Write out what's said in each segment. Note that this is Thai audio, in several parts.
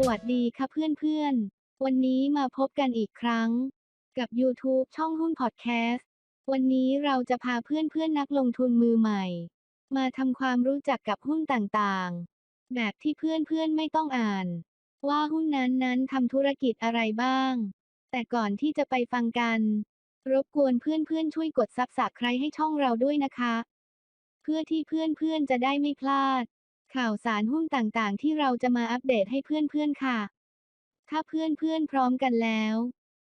สวัสดีค่ะเพื่อนๆ วันนี้มาพบกันอีกครั้ง กับ YouTube ช่องหุ้นพอดแคสต์ วันนี้เราจะพาเพื่อนๆนักลงทุนมือใหม่ มาทำความรู้จักกับหุ้นต่างๆ แบบที่เพื่อนๆไม่ต้องอ่าน ว่าหุ้นนั้นๆทำธุรกิจอะไรบ้าง แต่ก่อนที่จะไปฟังกัน รบกวนเพื่อนๆช่วยกดซับสไครต์ให้ช่องเราด้วยนะคะ เพื่อที่เพื่อนๆจะได้ไม่พลาด ข่าวสารหุ้นต่างๆ ที่เราจะมาอัปเดตให้เพื่อนๆค่ะ ถ้าเพื่อนๆพร้อมกันแล้ว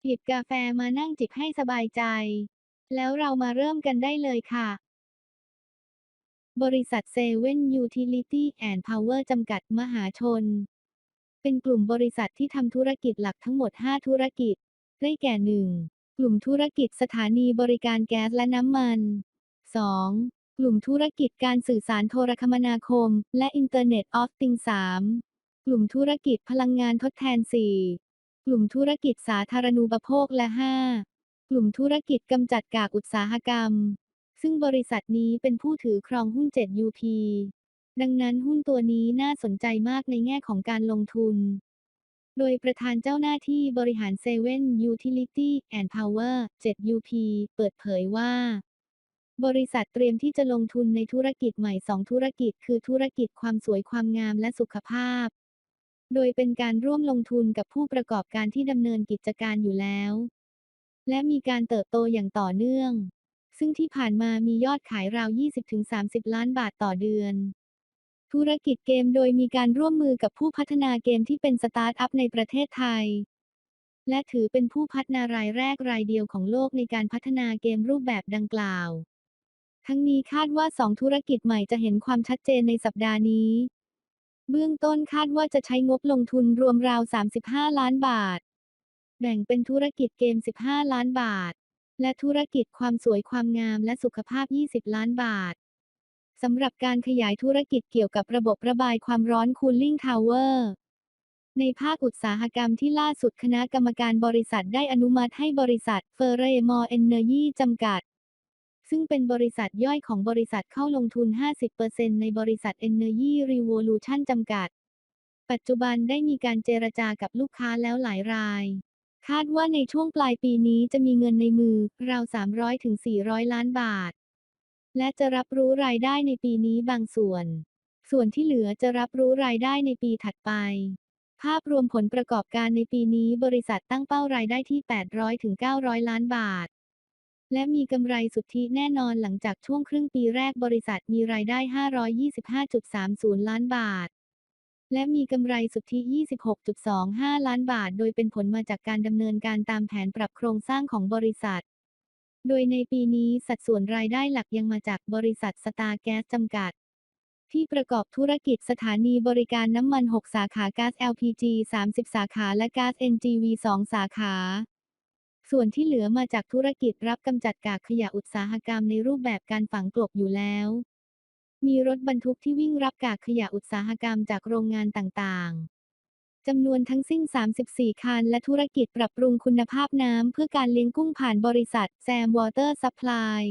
หยิบกาแฟมานั่งจิบให้สบายใจ แล้วเรามาเริ่มกันได้เลยค่ะ บริษัทเซเว่นยูทิลิตี้แอนด์พาวเวอร์จำกัดมหาชน เป็นกลุ่มบริษัทที่ทำธุรกิจหลักทั้งหมด 5 ธุรกิจ ได้แก่ 1. กลุ่มธุรกิจสถานีบริการแก๊สและน้ำมัน 2. กลุ่มธุรกิจการสื่อสารโทรคมนาคม และ Internet of Things 3. กลุ่มธุรกิจพลังงานทดแทน 4. กลุ่มธุรกิจสาธารณูปโภคและ 5. กลุ่มธุรกิจกำจัดกากอุตสาหกรรม ซึ่งบริษัทนี้เป็นผู้ถือครองหุ้น 7UP ดังนั้นหุ้นตัวนี้น่าสนใจมากในแง่ของการลงทุน โดยประธานเจ้าหน้าที่บริหารเซเว่น Utility and Power 7UP เปิดเผยว่า บริษัทเตรียมที่จะลงทุนในธุรกิจใหม่ 2 ธุรกิจ คือธุรกิจความสวยความงามและสุขภาพ โดยเป็นการร่วมลงทุนกับผู้ประกอบการที่ดำเนินกิจการอยู่แล้ว และมีการเติบโตอย่างต่อเนื่อง ซึ่งที่ผ่านมามียอดขายราว 20-30 ล้านบาทต่อเดือน ธุรกิจเกมโดยมีการร่วมมือกับผู้พัฒนาเกมที่เป็นสตาร์ทอัพในประเทศไทยและถือเป็นผู้พัฒนารายแรกรายเดียวของโลกในการพัฒนาเกมรูปแบบดังกล่าว ทั้งนี้คาดว่า 2 ธุรกิจใหม่จะเห็นความชัดเจนในสัปดาห์นี้ เบื้องต้นคาดว่าจะใช้งบลงทุนรวมราว 35 ล้านบาท แบ่งเป็นธุรกิจเกม 15 ล้านบาท และธุรกิจความสวยความงามและสุขภาพ 20 ล้านบาทสำหรับการขยายธุรกิจเกี่ยวกับระบบระบายความร้อน Cooling Tower ในภาคอุตสาหกรรมที่ล่าสุดคณะกรรมการบริษัทได้อนุมัติให้บริษัท f e r r e m o r Energy จำกัด ซึ่งเป็นบริษัทย่อยของบริษัทเข้าลงทุน 50%ในบริษัท Energy Revolution จำกัด ปัจจุบันได้มีการเจรจากับลูกค้าแล้วหลายราย คาดว่าในช่วงปลายปีนี้จะมีเงินในมือราว 300-400 ล้านบาท และจะรับรู้รายได้ในปีนี้บางส่วน ส่วนที่เหลือจะรับรู้รายได้ในปีถัดไป ภาพรวมผลประกอบการในปีนี้บริษัทตั้งเป้ารายได้ที่ 800-900 ล้านบาท และมีกำไรสุทธิแน่นอนหลังจากช่วงครึ่งปีแรกบริษัทมีรายได้ 525.30 ล้านบาท และมีกำไรสุทธิ 26.25 ล้านบาท โดยเป็นผลมาจากการดำเนินการตามแผนปรับโครงสร้างของบริษัท โดยในปีนี้สัดส่วนรายได้หลักยังมาจากบริษัทสตาร์แก๊สจำกัด ที่ประกอบธุรกิจสถานีบริการน้ำมัน 6 สาขาก๊าซ LPG 30 สาขาและก๊าซ NGV 2 สาขา ส่วนที่เหลือมาจากธุรกิจรับกำจัดกากขยะอุตสาหกรรมในรูปแบบการฝังกลบอยู่แล้ว มีรถบรรทุกที่วิ่งรับกากขยะอุตสาหกรรมจากโรงงานต่างๆ จำนวนทั้งสิ้น 34 คัน และธุรกิจปรับปรุงคุณภาพน้ำเพื่อการเลี้ยงกุ้งผ่านบริษัทแซมวอเตอร์ซัพพลาย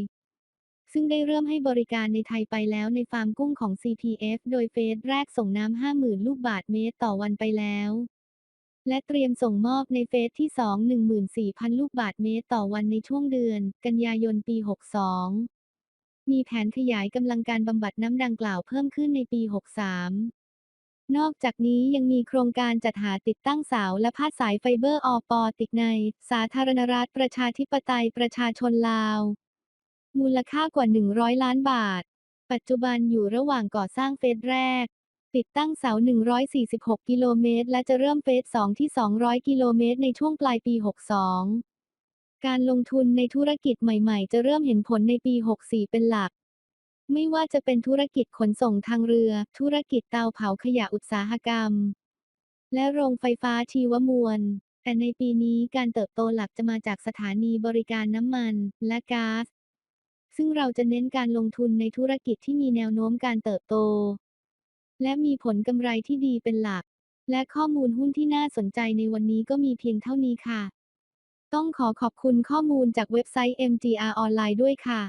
ซึ่งได้เริ่มให้บริการในไทยไปแล้วในฟาร์มกุ้งของ CPF โดยเฟสแรกส่งน้ำ 50,000 ลูกบาทเมตรต่อวันไปแล้ว และเตรียมส่งมอบในเฟสที่ 2 14,000 ลูกบาทเมตรต่อวันในช่วงเดือน กันยายนปี 62 มีแผนขยายกำลังการบำบัดน้ำดังกล่าวเพิ่มขึ้นในปี 63นอกจากนี้ยังมีโครงการจัดหาติดตั้งเสาและพาดสายไฟเบอร์อปอติกใน สาธารณรัฐประชาธิปไตยประชาชนลาว มูลค่ากว่า 100 ล้านบาท ปัจจุบันอยู่ระหว่างก่อสร้างเฟสแรก ติดตั้งเสา 146 กิโลเมตร และจะเริ่มเฟส 2 ที่ 200 กิโลเมตรในช่วงปลายปี 62 การลงทุนในธุรกิจใหม่ ๆ จะเริ่มเห็นผลในปี 64 เป็นหลัก ไม่ว่าจะเป็นธุรกิจขนส่งทางเรือ ธุรกิจเตาเผาขยะอุตสาหกรรม และโรงไฟฟ้าชีวมวล แต่ในปีนี้การเติบโตหลักจะมาจากสถานีบริการน้ำมันและก๊าซ ซึ่งเราจะเน้นการลงทุนในธุรกิจที่มีแนวโน้มการเติบโต และมีผลกำไรที่ดีเป็นหลัก และข้อมูลหุ้นที่น่าสนใจในวันนี้ก็มีเพียงเท่านี้ค่ะ ต้องขอขอบคุณข้อมูลจากเว็บไซต์ MGR ออนไลน์ด้วยค่ะ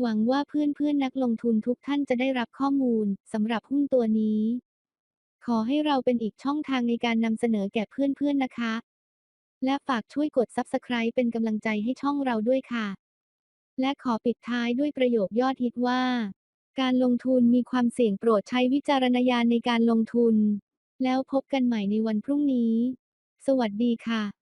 หวังว่าเพื่อนๆนนักลงทุนทุกท่านจะได้รับข้อมูลสำหรับหุ้นตัวนี้ ขอให้เราเป็นอีกช่องทางในการนำเสนอแก่เพื่อนๆนะคะ และฝากช่วยกด Subscribe เป็นกำลังใจให้ช่องเราด้วยค่ะ และขอปิดท้ายด้วยประโยคยอดฮิตว่า การลงทุนมีความเสี่ยงโปรดใช้วิจารณญาณในการลงทุน แล้วพบกันใหม่ในวันพรุ่งนี้ สวัสดีค่ะ